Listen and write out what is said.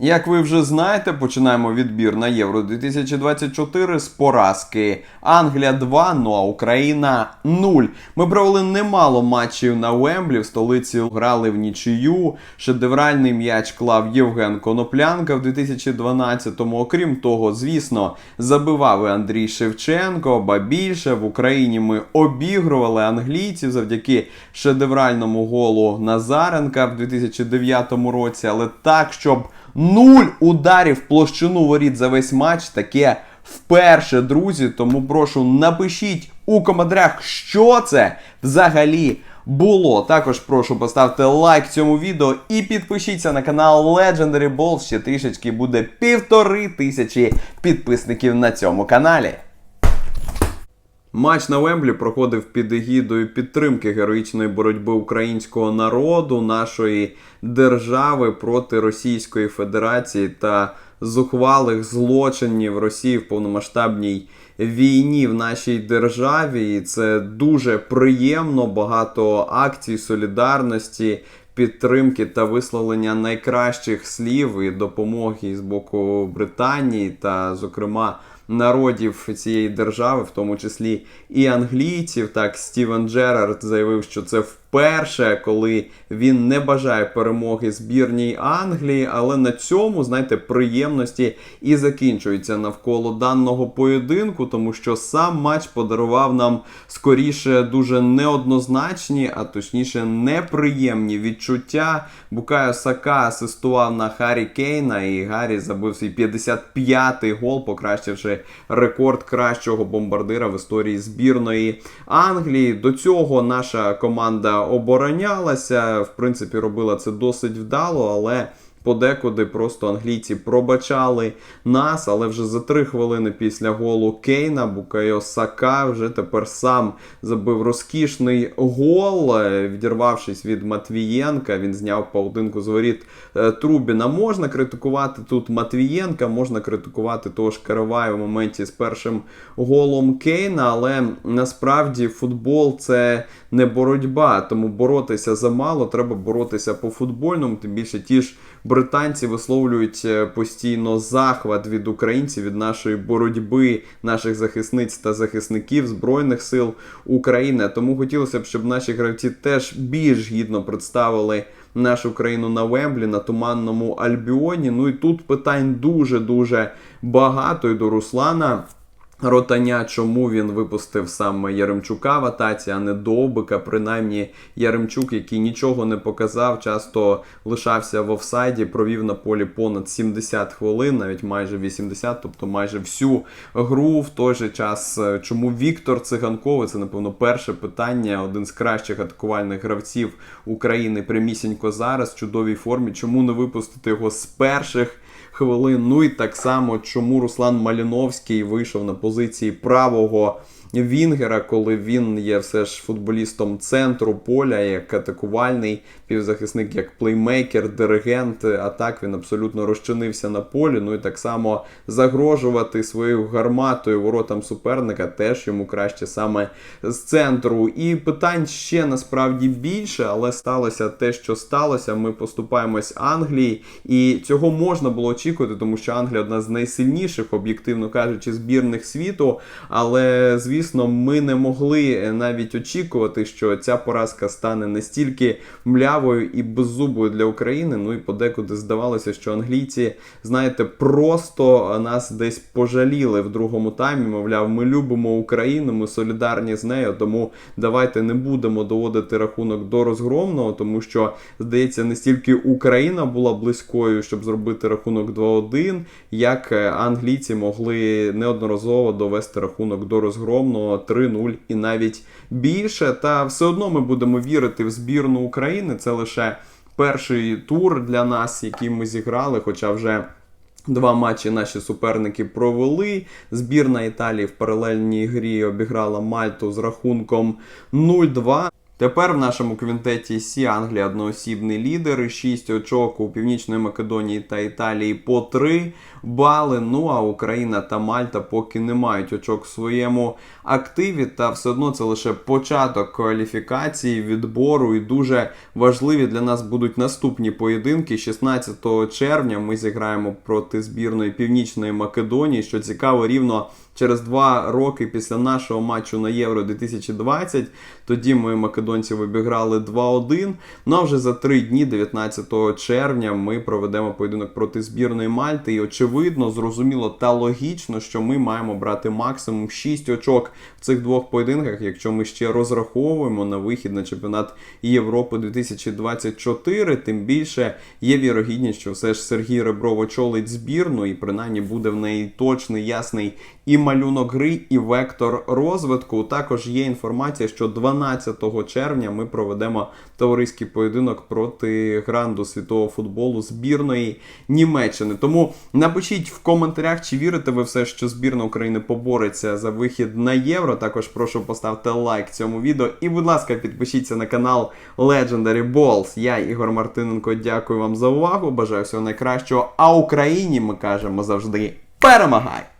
Як ви вже знаєте, починаємо відбір на Євро 2024 з поразки. Англія 2, ну а Україна 0. Ми провели немало матчів на Уемблі. В столиці грали в нічию. Шедевральний м'яч клав Євген Коноплянка в 2012-му. Окрім того, звісно, забивав і Андрій Шевченко. Ба більше в Україні ми обігрували англійців завдяки шедевральному голу Назаренка в 2009 році, але так, щоб нуль ударів площину воріт за весь матч. Таке вперше, друзі. Тому прошу напишіть у коментарях, що це взагалі було. Також прошу поставити лайк цьому відео і підпишіться на канал Legendary Ball. Ще трішечки буде півтори тисячі підписників на цьому каналі. Матч на Вемблі проходив під егідою підтримки героїчної боротьби українського народу, нашої держави проти Російської Федерації та зухвалих злочинів Росії в повномасштабній війні в нашій державі. І це дуже приємно. Багато акцій солідарності. Підтримки та висловлення найкращих слів і допомоги з боку Британії та, зокрема, народів цієї держави, в тому числі і англійців. Так, Стівен Джерард заявив, що це вперше, коли він не бажає перемоги збірній Англії, але на цьому, знаєте, приємності і закінчуються навколо даного поєдинку, тому що сам матч подарував нам скоріше дуже неоднозначні, а точніше неприємні відчуття. Букайо Сака асистував на Харі Кейна, і Гаррі забив свій 55-й гол, покращивши рекорд кращого бомбардира в історії збірної Англії. До цього наша команда оборонялася. В принципі, робила це досить вдало, але. Подекуди просто англійці пробачали нас, але вже за три хвилини після голу Кейна Букайо Сака вже тепер сам забив розкішний гол, е, відірвавшись від Матвієнка. Він зняв паутинку з воріт е, Трубіна. Можна критикувати тут Матвієнка, можна критикувати того ж Каравая в моменті з першим голом Кейна, але насправді футбол це не боротьба, тому боротися замало, треба боротися по футбольному, тим більше ті ж британці висловлюють е, постійно захват від українців, від нашої боротьби, наших захисниць та захисників Збройних сил України. Тому хотілося б, щоб наші гравці теж більш гідно представили нашу країну на Вемблі, на туманному Альбіоні. Ну і тут питань дуже дуже багато і до Руслана. Ротаня, чому він випустив саме Яремчука в атаці, а не Довбика. Принаймні, Яремчук, який нічого не показав, часто лишався в офсайді, провів на полі понад 70 хвилин, навіть майже 80, тобто майже всю гру. В той же час, чому Віктор Циганковий, це напевно перше питання, один з кращих атакувальних гравців України прямісінько зараз в чудовій формі. Чому не випустити його з перших? Хвилин. Ну і так само, чому Руслан Маліновський вийшов на позиції правого Вінгера, коли він є все ж футболістом центру поля, як атакувальний півзахисник, як плеймейкер, диригент. А так він абсолютно розчинився на полі. Ну і так само загрожувати своєю гарматою воротам суперника теж йому краще саме з центру. І питань ще насправді більше, але сталося те, що сталося. Ми поступаємось Англії, і цього можна було очікувати, тому що Англія одна з найсильніших, об'єктивно кажучи, збірних світу. Але звісно, ми не могли навіть очікувати, що ця поразка стане настільки млявою і беззубою для України. Ну і подекуди здавалося, що англійці, знаєте, просто нас десь пожаліли в другому таймі. Мовляв, ми любимо Україну, ми солідарні з нею. Тому давайте не будемо доводити рахунок до розгромного, тому що здається, не стільки Україна була близькою, щоб зробити рахунок 2-1, як е, англійці могли неодноразово довести рахунок до розгромного 3-0 і навіть більше. Та все одно ми будемо вірити в збірну України. Це лише перший тур для нас, який ми зіграли, хоча вже. Два матчі наші суперники провели. Збірна Італії в паралельній грі обіграла Мальту з рахунком 0-2. Тепер в нашому квінтеті Сі Англія одноосібний лідер, 6 очок у Північної Македонії та Італії по 3 бали. Ну а Україна та Мальта поки не мають очок в своєму активі. Та все одно це лише початок кваліфікації, відбору. І дуже важливі для нас будуть наступні поєдинки. 16 червня ми зіграємо проти збірної Північної Македонії. Що цікаво, рівно через два роки після нашого матчу на Євро 2020. Тоді ми македонців обіграли 2-1. Ну а вже за три дні, 19 червня, ми проведемо поєдинок проти збірної Мальти. І очевидно, зрозуміло та логічно, що ми маємо брати максимум 6 очок в цих двох поєдинках, якщо ми ще розраховуємо на вихід на чемпіонат Європи 2024. Тим більше є вірогідність, що все ж Сергій Ребров очолить збірну, і принаймні буде в неї точний, ясний і малюнок гри, і вектор розвитку. Також є інформація, що 12 червня ми проведемо товариський поєдинок проти гранду світового футболу збірної Німеччини. Тому напишіть в коментарях, чи вірите ви все, що збірна України побореться за вихід на євро. Також прошу поставити лайк цьому відео. І, будь ласка, підпишіться на канал Legendary Balls. Я Ігор Мартиненко. Дякую вам за увагу. Бажаю всього найкращого. А Україні ми кажемо завжди перемагай!